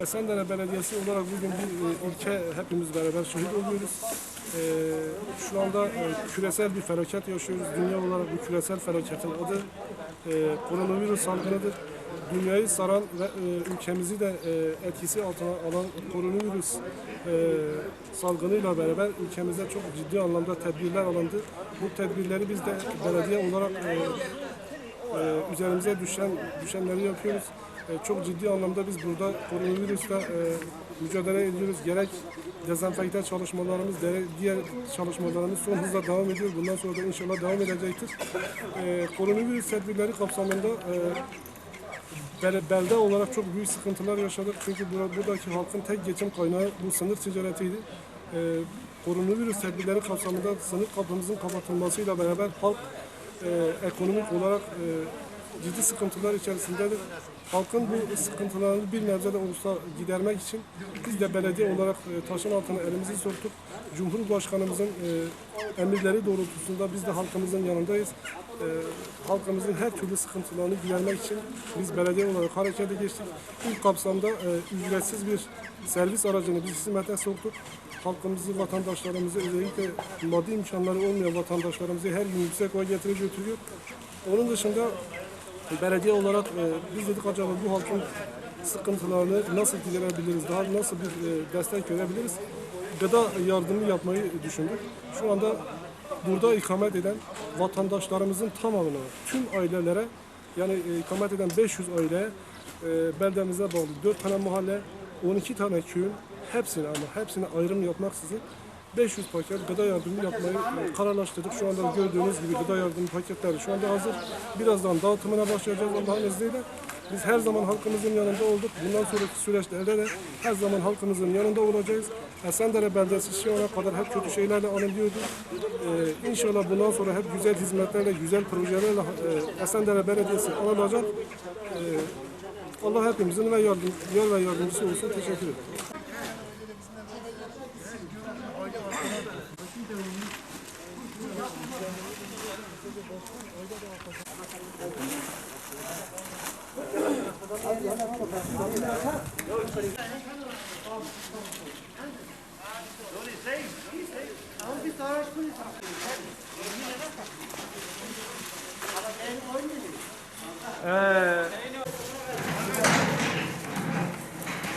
Esendere Belediyesi olarak bugün bir e, ilke hepimiz beraber şehit oluyoruz. E, şu anda e, küresel bir felaket yaşıyoruz. Dünya olarak bu küresel felaketin adı e, koronavirüs salgınıdır. Dünyayı saran ve ülkemizi de etkisi altına alan koronavirüs salgınıyla beraber ülkemizde çok ciddi anlamda tedbirler alındı. Bu tedbirleri biz de belediye olarak üzerimize düşen düşenleri yapıyoruz. E, çok ciddi anlamda biz burada koronavirüsle e, mücadele ediyoruz. Gerek dezenfekte çalışmalarımız, diğer çalışmalarımız son hızla devam ediyor. Bundan sonra da inşallah devam edecektir. E, koronavirüs tedbirleri kapsamında bel- belde olarak çok büyük sıkıntılar yaşadık. Çünkü bura- buradaki halkın tek geçim kaynağı bu sınır ticaretiydi. E, koronavirüs tedbirleri kapsamında sınır kapımızın kapatılmasıyla beraber halk e, ekonomik olarak e, ciddi sıkıntılar içerisindedir. Halkın bu sıkıntılarını bir nebze de olsa gidermek için biz de belediye olarak e, taşın altına elimizi soktuk. Cumhurbaşkanımızın e, emirleri doğrultusunda biz de halkımızın yanındayız. E, halkımızın her türlü sıkıntılarını gidermek için biz belediye olarak harekete geçtik. İlk kapsamda ücretsiz bir servis aracını biz hizmete soktuk. Halkımızı, vatandaşlarımızı özellikle maddi imkanları olmayan vatandaşlarımızı her gün yüksek oy getiriyor götürüyor. Onun dışında belediye olarak e, biz dedik acaba bu halkın sıkıntılarını nasıl giderebiliriz, daha nasıl bir e, destek verebiliriz? Gıda yardımı yapmayı düşündük. Şu anda burada ikamet eden vatandaşlarımızın tamamına, tüm ailelere yani e, ikamet eden 500 aileye e, beldemize bağlı 4 tane mahalle, 12 tane köyün hepsine ama hepsine ayrım yapmaksızın 500 paket gıda yardımı yapmayı kararlaştırdık. Şu anda gördüğünüz gibi gıda yardımı paketleri şu anda hazır. Birazdan dağıtımına başlayacağız Allah'ın izniyle. Biz her zaman halkımızın yanında olduk. Bundan sonraki süreçlerde de her zaman halkımızın yanında olacağız. Esendere Beldesi şu ana kadar hep kötü şeylerle anılıyordu. Ee, inşallah bundan sonra hep güzel hizmetlerle, güzel projelerle e, Esendere Belediyesi anılacak. Ee, Allah hepimizin ve yardım, yar ve yardımcısı olsun. Teşekkür ederim.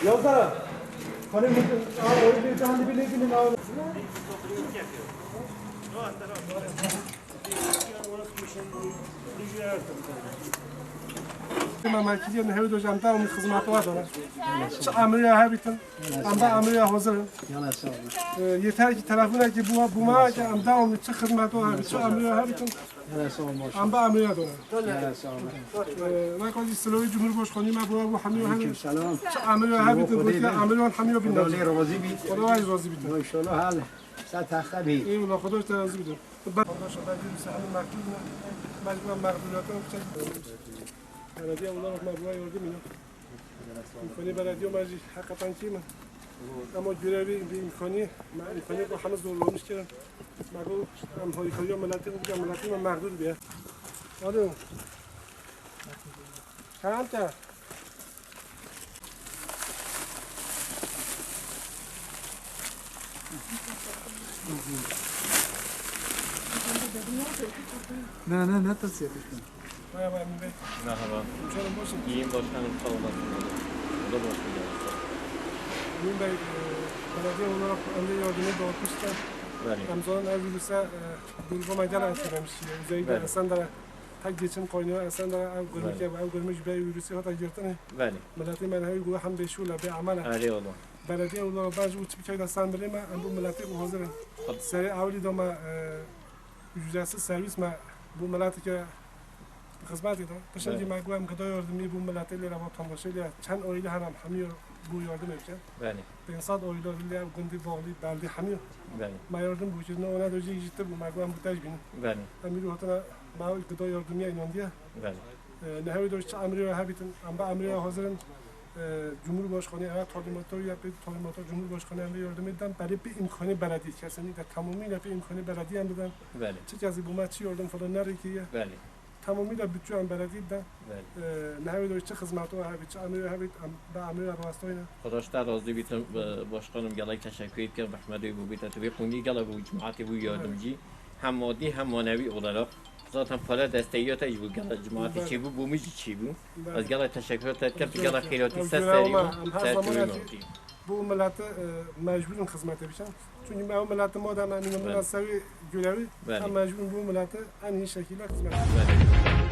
Yazara. Hani mutlu, aa, öyle bir tane bile bilin abi. ما مرکزی نه هیچ جمع دارم خدمت و دارم. چه امری ها بیتن؟ ام با امری ها حاضرم. yeter ki telefon ki bu bu ma ki am devam çe hizmet var. Çe emri ha bitin. Am ba emri ha dora. ما کاری سلوی جمهور باشخانی ما bu bu hamiyo همین. سلام چه امری ها بیتن گفتی امری ها hamiyo bin. دولي ستخته بید این اولا خداش ترازی بده خب بعد خداش شده دیدی سهل مکتوب مجموع مقبولیات هم چک بلدی اولا مقبولیات یارده مینا امکانی بلدی و مرجی حق پنکی من؟ اما جوری به امکانی من امکانی با همه زورلامیش کردم. مگو امهای خواهی و ملتی رو بگم ملتی من مقدور بیه. آره چند تا؟ Ne ne ne tavsiye ettin? Merhaba Emin Bey. Merhaba. Hemşerim hoş geldiniz. İyiyim başkanım sağ olasın. Bu da başkanım. Emin Bey, e, belediye olarak önce yardımı dağıtmışlar. Ramazan'ın evlilse e, Dülbamay'dan etkilemiş. Özellikle Esenler'e tek geçim kaynağı Esenler'e ev görmüş, ev görmüş bir yürüsü hatta yırtını. Milleti menhevi güve hem beşule bir amele. Eyvallah. عمله Ali oğlum. بلدی اولا بعض او تیپی که دستان بریم من bu ملتی bu hazır خب. سری اولی دو ما ücretsiz servis ma bu milleti ki hizmet edin. Peşin Evet. ki ma گوهم gıda yardımı bu milleti lira vatandaşı ile çen aile hanım hamiyo bu yardım etken. بله به انسان oyla villa gundi bağlı beldi hamiyo. بله Ma yardım bu cidden ona da jitte bu magwan bu tajbin. بله Amir hatana ma gıda yardımıya inandiya. بله Ne hevi dört amriye habitin amba amriye hazırın جمهور باشکنی ها تولیدات رو یا به تولیدات جمهور باشکنی هم دیدم دادن برای به این خانه برادی که سعی کرد تمامی را به این خانه برادی هم دادن چه چیزی بود ما چی اردن فردا نری کیه تمامی را بچو هم برادی دادن نه و چه خدمت ها هم چه آمیو هم بچو با آمیو هم راست می‌نن خداش تا روز دیگه بیتم باشکنم گلای تشکری کرد بحمدی بودی تا تو بیخونی گلای بودی معتی هم مادی هم منابی اولاد زاتم فلا دستیات ایش بود گلد جماعتی چی بود بو میجی چی بود از گلد تشکر تد کرد گلد خیلاتی سر سری بود سر بو ملت مجبورم خدمت بیشتر، چون این بو ملت ما در من این ملت سوی گلوی هم مجبورم بو ملت این شکیل خدمت